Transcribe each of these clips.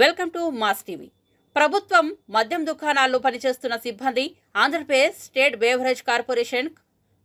Welcome to mass TV. ప్రభుత్వం మద్యం దుకాణాల్లో పనిచేస్తున్న సిబ్బంది Andhra Pradesh state beverage corporation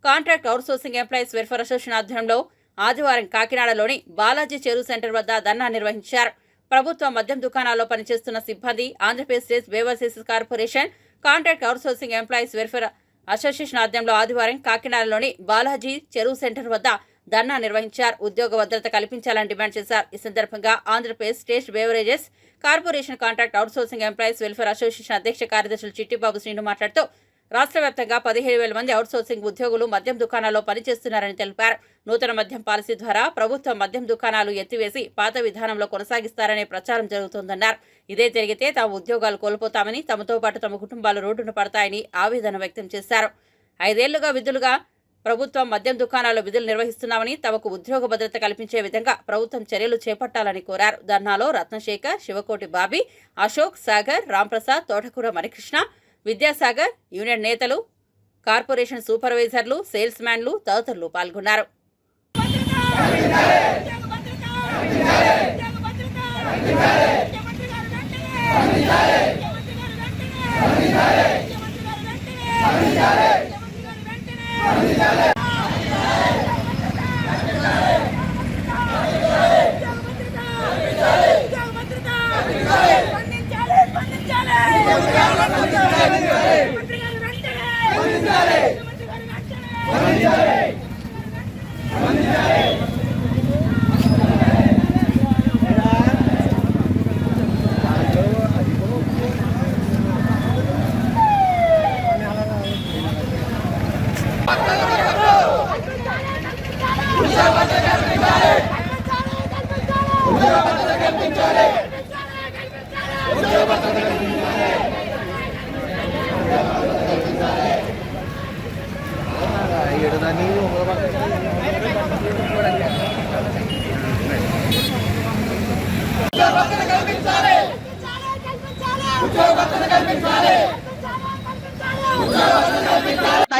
contract outsourcing employees welfare association ఆధ్వర్యంలో ఆదివారం కాకినాడలోని బాలాజీ చెరువు సెంటర్ వద్ద ధర్నా నిర్వహించారు. ప్రభుత్వ మద్యం దుకాణాల్లో పనిచేస్తున్న సిబ్బంది Andhra Pradesh state beverage corporation contract outsourcing employees welfare association ఆధ్వర్యంలో ఆదివారం కాకినాడలోని బాలాజీ చెరువు సెంటర్ వద్ద ధర్నా నిర్వహించారు. ఉద్యోగ భద్రత కల్పించాలని డిమాండ్ చేశారు. ఈ సందర్భంగా Andhra Pradesh state beverages corporation contract outsourcing employees welfare association అధ్యక్ష కార్యదర్శులు చిట్టిబాబు శ్రీను మాట్లాడుతూ రాష్ట్ర వ్యాప్తంగా పదిహేడు వేల మంది అవుట్సోర్సింగ్ ఉద్యోగులు మద్యం దుకాణాల్లో పనిచేస్తున్నారని తెలిపారు. నూతన మద్యం పాలసీ ద్వారా ప్రభుత్వ మద్యం దుకాణాలు ఎత్తివేసి పాత విధానంలో కొనసాగిస్తారనే ప్రచారం జరుగుతోందన్నారు. ఇదే జరిగితే తాము ఉద్యోగాలు కోల్పోతామని తమతో పాటు తమ కుటుంబాలు రోడ్డున పడతాయని ఆవేదన వ్యక్తం చేశారు. ఐదేళ్ళుగా విధులుగా ప్రభుత్వం మద్యం దుకాణాల్లో విధులు నిర్వహిస్తున్నామని తమకు ఉద్యోగ భద్రత కల్పించే విధంగా ప్రభుత్వం చర్యలు చేపట్టాలని కోరారు. ధర్నాలో రత్నశేఖర్ శివకోటి బాబీ అశోక్ సాగర్ రాంప్రసాద్ తోటకూర మణికృష్ణ విద్యాసాగర్ యూనియన్ నేతలు కార్పొరేషన్ సూపర్వైజర్లు సేల్స్ మ్యాన్లు తదితరులు పాల్గొన్నారు.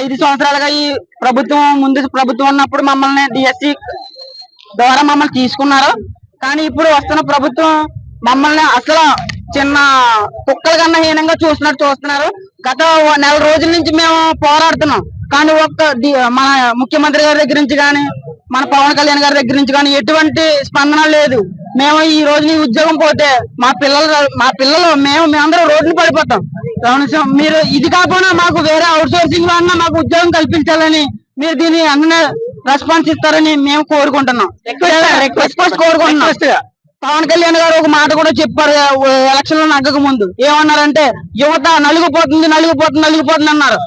ఐదు సంవత్సరాలుగా ఈ ప్రభుత్వం ముందు ప్రభుత్వం ఉన్నప్పుడు మమ్మల్ని డిఎస్సి ద్వారా మమ్మల్ని తీసుకున్నారు. కానీ ఇప్పుడు వస్తున్న ప్రభుత్వం మమ్మల్ని అసలు చిన్న కుక్కల కన్నా హీనంగా చూస్తున్నట్టు చూస్తున్నారు. గత నెల రోజుల నుంచి మేము పోరాడుతున్నాం. కానీ ఒక్క మన ముఖ్యమంత్రి గారి దగ్గర నుంచి కానీ మన పవన్ కళ్యాణ్ గారి దగ్గర నుంచి కానీ ఎటువంటి స్పందన లేదు. మేము ఈ రోజు ఈ ఉద్యోగం పోతే మా పిల్లలు మా పిల్లలు మేము మేమందరం రోడ్లు పడిపోతాం. మీరు ఇది కాకుండా మాకు వేరే అవుట్ సోర్సింగ్లో అన్నా మాకు ఉద్యోగం కల్పించాలని మీరు దీన్ని అన్న రెస్పాన్స్ ఇస్తారని మేము కోరుకుంటున్నాం. రిక్వెస్ట్ కోరుకుంటున్నాం. పవన్ కళ్యాణ్ గారు ఒక మాట కూడా చెప్పారు ఎలక్షన్లో నగ్గక ముందు. ఏమన్నారంటే యువత నలుగుపోతుంది నలుగుపోతుంది నలుగుపోతుంది అన్నారు.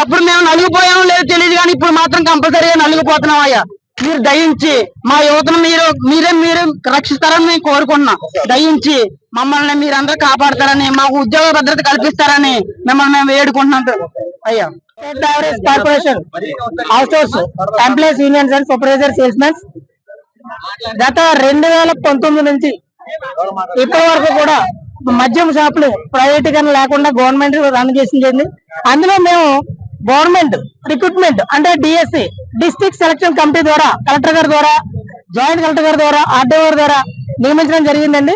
అప్పుడు మేము నలుగుపోయామో లేదో తెలియదు కానీ ఇప్పుడు మాత్రం కంపల్సరీగా నలుగుపోతున్నాం అయ్యా మీరు దయించి మా యువతను మీరు మీరే మీరే రక్షిస్తారని మేము కోరుకుంటున్నాం. దయించి మమ్మల్ని మీరందరూ కాపాడతారని మాకు ఉద్యోగ భద్రత కల్పిస్తారని మిమ్మల్ని మేము వేడుకుంటున్నాం. అయ్యా. Corporation house employees unions and supervisor sales mens గత రెండు వేల పంతొమ్మిది నుంచి ఇప్పటి వరకు కూడా మద్యం షాపులు ప్రైవేటీకరణ లేకుండా గవర్నమెంట్ రన్ చేసింది. అందులో మేము గవర్నమెంట్ రిక్రూట్మెంట్ అంటే డిఎస్సి డిస్ట్రిక్ట్ సెలక్షన్ కమిటీ ద్వారా కలెక్టర్ గారి ద్వారా జాయింట్ కలెక్టర్ గారి ద్వారా ఆర్డీఓ గారి ద్వారా నియమించడం జరిగిందండి.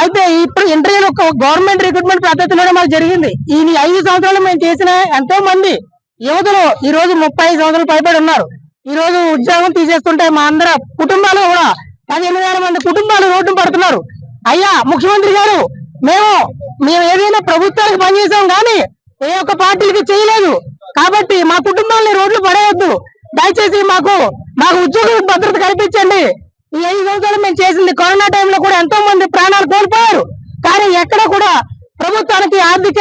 అయితే ఇప్పుడు ఇంటర్వ్యూలు ఒక గవర్నమెంట్ రిక్రూట్మెంట్ పద్ధతిలోనే మాకు జరిగింది. ఈ ఐదు సంవత్సరాలు మేము చేసిన ఎంతో మంది యువతలు ఈ రోజు ముప్పై ఐదు సంవత్సరాలు పైబడి ఉన్నారు. ఈ రోజు ఉద్యోగం తీసేస్తుంటే మా అందర కుటుంబాలు కూడా పదిహేను వేల మంది కుటుంబాలు రోడ్డు పడుతున్నారు. అయ్యా ముఖ్యమంత్రి గారు మేము మేము ఏదైనా ప్రభుత్వానికి పనిచేసాం కానీ ఏ ఒక్క పార్టీలకి చేయలేదు. కాబట్టి మా కుటుంబాలని రోడ్లు పడేయద్దు. దయచేసి మాకు మాకు ఉద్యోగ భద్రత కల్పించండి. ఈ ఐదు రోజులు మేము చేసింది కరోనా టైంలో కూడా ఎంతో మంది ప్రాణాలు కోల్పోయారు. కానీ ఎక్కడ కూడా ప్రభుత్వానికి ఆర్థిక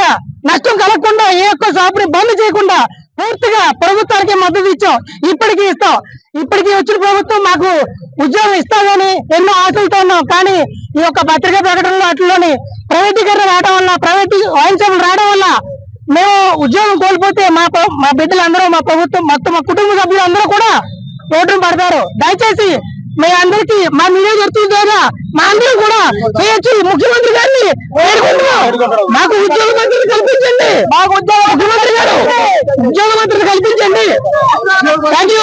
నష్టం కలగకుండా ఏ ఒక్క షాపుని బంద్ చేయకుండా పూర్తిగా ప్రభుత్వానికి మద్దతు ఇచ్చాం. ఇప్పటికీ ఇస్తాం. ఇప్పటికీ వచ్చిన ప్రభుత్వం మాకు ఉద్యోగం ఇస్తామని ఎన్నో ఆశలతో ఉన్నాం. కానీ ఈ యొక్క పత్రికా ప్రకటనలో అట్లలోని ప్రైవేటీకరణ రావడం వల్ల ప్రైవేట్ వైన్ రావడం వల్ల మేము ఉద్యోగం కోల్పోతే మా మా బిడ్డలందరూ మా ప్రభుత్వం మొత్తం మా కుటుంబ సభ్యులు అందరూ కూడా రోడ్డు పడతారు. దయచేసి మీ అందరికి మా మీడియా చెప్తుంది మా అందరూ కూడా చేయొచ్చు. ముఖ్యమంత్రి గారిని మాకు ఉద్యోగ భద్రత కల్పించండి. మాకు ఉద్యోగ ముఖ్యమంత్రి గారు ఉద్యోగ భద్రత కల్పించండి. Thank you